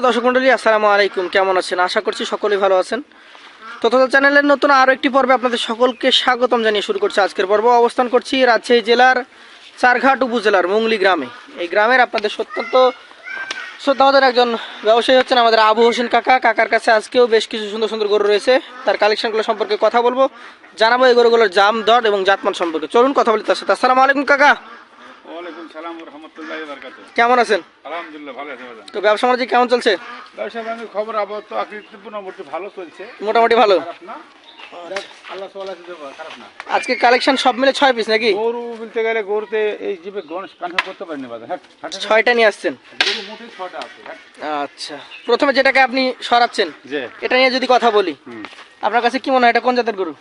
সুপ্রিয় দর্শক মন্ডলী, আসসালামু আলাইকুম। কেমন আছেন? আশা করছি সকলেই ভালো আছেন। তথা চ্যানেলের নতুন আরও একটি পর্বে আপনাদের সকলকে স্বাগতম জানিয়ে শুরু করছি আজকের পর্ব। অবস্থান করছি রাজশাহী জেলার চারঘাট উপজেলার মুংলি গ্রামে। এই গ্রামের আপনাদের অত্যন্ত শ্রদ্ধা আমাদের একজন ব্যবসায়ী হচ্ছেন আমাদের আবু হোসেন কাকা। কাকার কাছে আজকেও বেশ কিছু সুন্দর সুন্দর গরু রয়েছে। তার কালেকশনগুলো সম্পর্কে কথা বলব। জানাব এই গরুগুলোর জাম দর এবং জাতমান সম্পর্কে। চলুন কথা বলি তার সাথে। আসসালামু আলাইকুম, কাকা। ওয়ালাইকুম সালাম রহমতুল্লাহ বারকাত কেমন আছেন? আলহামদুলিল্লাহ ভালো আছে তো ব্যবসা বাণিজ্য কেমন চলছে? ব্যবসা বাণিজ্য খবর আপাতত আকৃতি মোটামুটি ভালো চলছে। মোটামুটি ভালো। আজকে কালেকশন সব মিলে ছয় পিস নাকি? গরু বলতে গেলে গরুতে এই জীবে গণেশ করতে পারিনি বাজার হ্যাঁ ছয়টা নিয়ে আসছেন? গরু মোটে ছটা আছে হ্যাঁ। আচ্ছা। প্রথমে যেটাকে আপনি সরাচ্ছেন এটা নিয়ে যদি কথা বলি আপনার কাছে কি মনে হয় এটা কোন জাতের গরু?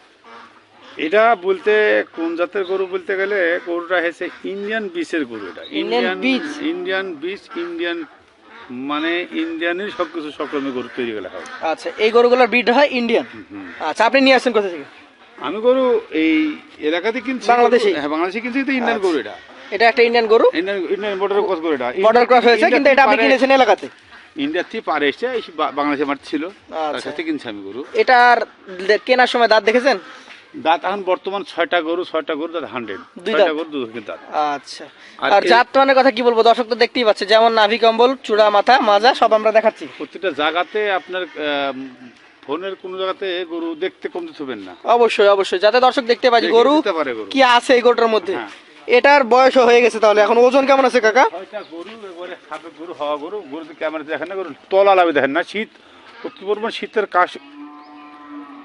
এটা বলতে কোন জাতের গরু বলতে গেলে গরুটা হয়েছে ইন্ডিয়ান বিচের গরু এটা। Indian beach? Indian beach Indian মানে ইন্ডিয়ানের সব কিছু সব রকমের গরু তৈরি করা হয়। আচ্ছা এই গরুগুলোর ব্রিড হয় ইন্ডিয়ান আচ্ছা আপনি নিয়ে আসছেন কোথা থেকে? আমি গরু এই এলাকাতে কিনছি। বাংলাদেশি? হ্যাঁ বাংলাদেশে কিনছি তো ইন্ডিয়ান আচ্ছা। গরু এটা। এটা একটা ইন্ডিয়ান গরু? ইন্ডিয়ান ইন্ডিয়ান বর্ডার ক্রস গরু এটা। বর্ডার ক্রস হয়েছে কিন্তু এটা আপনি কিনেছেন এলাকাতে? ইন্ডিয়ার থেকে পারে এসছে এই বাংলাদেশে মাঠ ছিল। তার আচ্ছা। সাথে কিনছি আমি গরু। এটার কেনার সময় দাঁত দেখেছেন? দাঁত এখন বর্তমান ছয়টা গরু ছয়টা গরু দাঁত হান্ড্রেড দুই ছয়টা দাঁত? গরু দাঁত। আচ্ছা। আর জাত মানের কথা কি বলব? দর্শক তো দেখতেই পাচ্ছে যেমন নাভি কম্বল চূড়া মাথা মাজা সব আমরা দেখাচ্ছি। প্রত্যেকটা জায়গাতে আপনার ফোনের কোনো জায়গাতে গরু দেখতে কমতে থবেন না। অবশ্যই অবশ্যই। যাতে দর্শক দেখতে দেখে গরু। কি আছে এই গরুটার মধ্যে। হ্যাঁ। এটার বয়স হয়ে গেছে তাহলে। এখন ওজন কেমন আছে কাকা? গরু একবারে সাপে গরু হওয়া গরু। গরু ক্যামেরা দেখেন না গরু তলা লাভে দেখেন না শীত। প্রতি পরিমাণ শীতের কাশ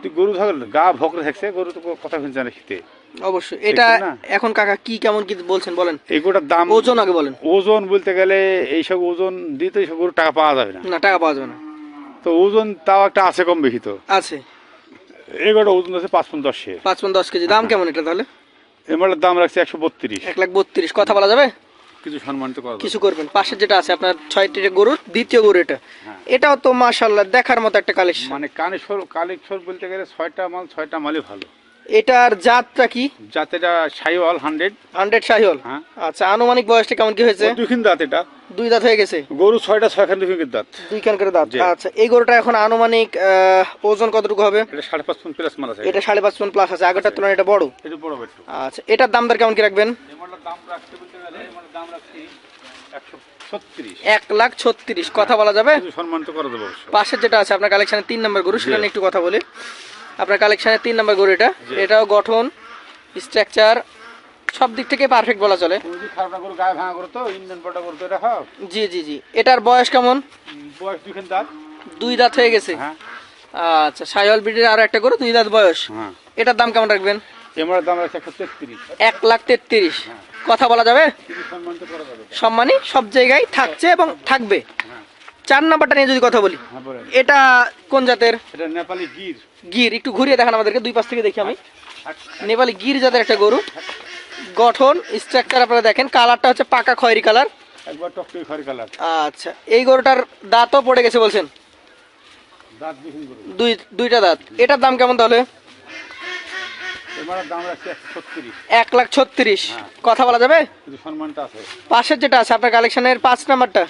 গরু থাকলে গা ভকরে থাকছে গরু তো কথা শুনছে না খেতে। অবশ্যই। এটা? এখন কাকা কি কেমন কি বলছেন বলেন। এগুলোর দাম ওজন আগে বলেন। ওজন বলতে গেলে এইসব ওজন দিতে এইসব গরু টাকা পাওয়া যাবে না। না টাকা পাওয়া যাবে না। তো ওজন তাও একটা আছে কম বেশি তো। আছে। এগুলোর ওজন আছে পাঁচ পন দশে পাঁচ পন দশ কেজি। দাম কেমন এটা তাহলে? এগুলোর দাম রাখছে একশো বত্রিশ। এক লাখ বত্রিশ। কথা বলা যাবে? কিছু সম্মানিত করা কিছু করবেন। পাশে যেটা আছে আপনার ছয়টি গরুর দ্বিতীয় গরু এটা। হ্যাঁ। এটাও তো মাশাল্লাহ দেখার মতো একটা কালেকশন। মানে কানেশ্বর কালেকশন বলতে গেলে ছয়টা মাল ছয়টা মালই ভালো। এটার জাতটা কি? যাতে এটা সাইওয়াল হান্ড্রেড হান্ড্রেড হ্যাঁ। আচ্ছা আনুমানিক বয়সটা কেমন কি হয়েছে? দুখিন দাঁত এটা। দুই দাঁত হয়ে গেছে? গরু ছয়টা ছয়খান দুখিন দাঁত। দুই খান করে দাঁত আচ্ছা এই গরুটা এখন আনুমানিক ওজন কতটুকু হবে? এটা সাড়ে পাঁচ পন প্লাস মাল আছে। এটা সাড়ে পাঁচ পন প্লাস আছে। আগেরটার তুলনায় এটা বড়? এটা বড় বেটু আচ্ছা এটার দাম দর কেমন কি রাখবেন? দাম রাখতে বলতে গেলে দাম রাখছি একশো এক লাখ ছত্রিশ। কথা বলা যাবে? সম্মানিত করে দেবো পাশের যেটা আছে আপনার কালেকশনের তিন নম্বর গরু সেটা নিয়ে একটু কথা বলি। আপনার কালেকশনের তিন নম্বর গরু এটা। এটাও গঠন স্ট্রাকচার সব দিক থেকে পারফেক্ট বলা চলে। জি জি জি। এটার বয়স কেমন? বয়স দুই দাঁত হয়ে গেছে। হ্যাঁ। আচ্ছা সাইওয়াল ব্রিডের আর একটা গরু দুই দাঁত বয়স। হ্যাঁ। এটার দাম কেমন রাখবেন? এমআর দাম আছে এক লাখ তেত্রিশ। কথা বলা যাবে। সম্মানী সব জায়গায় থাকছে এবং থাকবে। হ্যাঁ। চার নাম্বারটা নিয়ে যদি কথা বলি হ্যাঁ এটা কোন জাতের? এটা নেপালি গির। গির একটু ঘুরিয়ে দেখান আমাদেরকে দুই পাশ থেকে দেখি আমি। হাট, নেপালি গির জাতের একটা গরু। গঠন স্ট্রাকচার আপনারা দেখেন কালারটা হচ্ছে পাকা খয়েরি কালার একবার টকটকে খড়ি কালার আচ্ছা এই গরুটার দাঁতও পড়ে গেছে বলছেন? দাঁত দুই দুইটা দাঁত। এটার দাম কেমন তাহলে? এক লাখ ছত্রিশ। হ্যাঁ। কথা বলা যাবে? পাশের যেটা আছে আপনার কালেকশনের পাঁচ নাম্বারটা।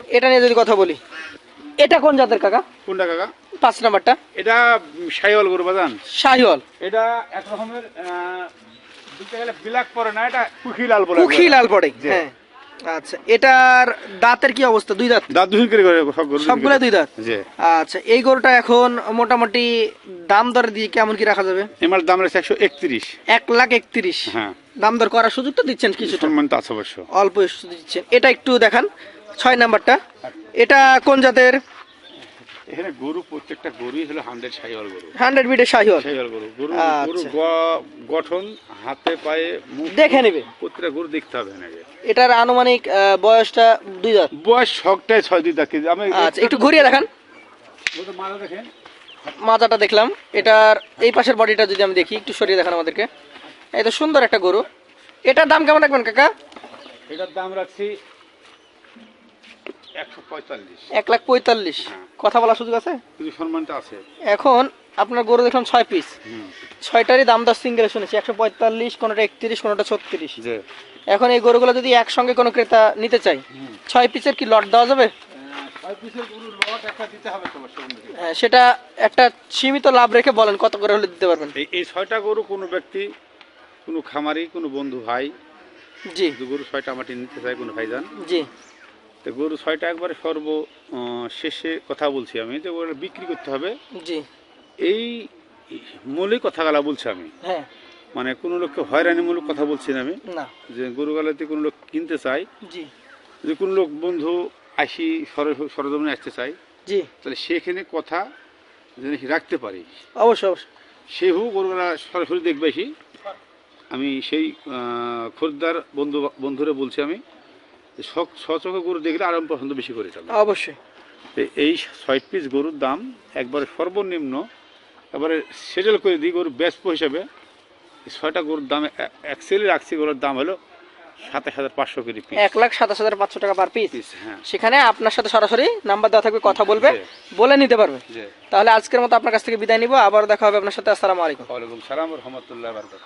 এটা নিয়ে যদি কথা বলি। এটা কোন জাতের কাকা? কোনটা কাকা? পাঁচ নাম্বারটা। এটা সাইওয়াল গরু বাজান। শাহিওয়াল। এটা এক রকমের বলতে গেলে বিলাক পরে না এটা কুখি লাল বলে কুখি লাল পড়ে হ্যাঁ। আচ্ছা এটার দাঁতের কি অবস্থা? দুই দাঁত? দাঁত দুহিন করে সবগুলো দুই দাঁত? আচ্ছা এই গরুটা এখন মোটামুটি দাম দর দিয়ে কেমন কি রাখা যাবে? এমআর দাম রাখছে একশো একত্রিশ। এক লাখ একত্রিশ। হ্যাঁ। দাম দর করার সুযোগ তো দিচ্ছেন কিছুটা সম্মানিত আছে অবশ্য। অল্প দিচ্ছেন। এটা একটু দেখান। ছয় নাম্বারটা। এটা কোন জাতের? এখানে গরু প্রত্যেকটা গরুই হলো হান্ড্রেড গরু। গরু। গরু আচ্ছা। গরু গঠন হাতে পায়ে দেখে নেবে। প্রত্যেকটা গরু দেখতে হবে নাকি এটার আনুমানিক বয়সটা দুই দাঁত। বয়স ছয় দুই দাঁত কেজি। আমি আচ্ছা একটু ঘুরিয়ে দেখান। মাজাটা দেখলাম। এটার এই পাশের বডিটা যদি আমি দেখি একটু সরিয়ে দেখান আমাদেরকে। এই তো সুন্দর একটা গরু। এটার দাম কেমন রাখবেন কাকা? এটার দাম রাখছি এক লাখ পঁয়তাল্লিশ। হ্যাঁ। কথা বলার সুযোগ আছে? আছে। এখন আপনার গরু দেখলাম ছয় পিস ছয়টারই দাম দর সিঙ্গেল শুনেছি। একশো পঁয়তাল্লিশ কোনোটা একত্রিশ কোনোটা ছত্রিশ। এখন এই গরুগুলো যদি একসঙ্গে কোনো ক্রেতা নিতে চাই ছয় পিসের কি লট দেওয়া যাবে? সঙ্গে। হ্যাঁ, সেটা একটা সীমিত লাভ রেখে বলেন কত করে হলে দিতে পারবেন। এই ছয়টা গরু কোনো ব্যক্তি কোনো খামারি কোনো বন্ধু ভাই জি। গরু ছয়টা আমাটি নিতে চায় কোনো ভাইজান। জি। তো গরু ছয়টা একবারে সর্ব শেষে কথা বলছি আমি যে ওরা বিক্রি করতে হবে। জি। এই মৌলিক কথাগুলা বলছি আমি। হ্যাঁ। মানে কোনো লোককে হয়রানিমূলক কথা বলছি না আমি। যে গরুগালাতে কোনো লোক কিনতে চাই জি। যদি কোনো লোক বন্ধু আসি সর- সরজমিনে আসতে চাই জি। তাহলে সেখানে কথা যেন রাখতে পারি। অবশ্যই অবশ্যই। সেহু গরুগুলা সরাসরি দেখবে আমি সেই খরিদ্দার বন্ধু বন্ধুরে বলছি আমি। যে সচকে গরু দেখলে আরাম পছন্দ বেশি করে চলে। অবশ্যই। তো এই ছয় পিস গরুর দাম একবারে সর্বনিম্ন এবারে সেটেল করে দিই গরুর ব্যস্ত হিসাবে। ছয়টা গরুর দাম অ্যাকচুয়ালি রাখছি গরুর দাম হলো সাতাশ হাজার পাঁচশো করে পিস এক লাখ সাতাশ হাজার পাঁচশো টাকা পার পিস হ্যাঁ। সেখানে আপনার সাথে সরাসরি নাম্বার দেওয়া থাকবে কথা বলবে বলে নিতে পারবে। যে তাহলে আজকের মতো আপনার কাছ থেকে বিদায় নিব আবার দেখা হবে আপনার সাথে আসসালামু আলাইকুম। ওয়ালাইকুম সালাম রহমতুল্লাহ বারকাত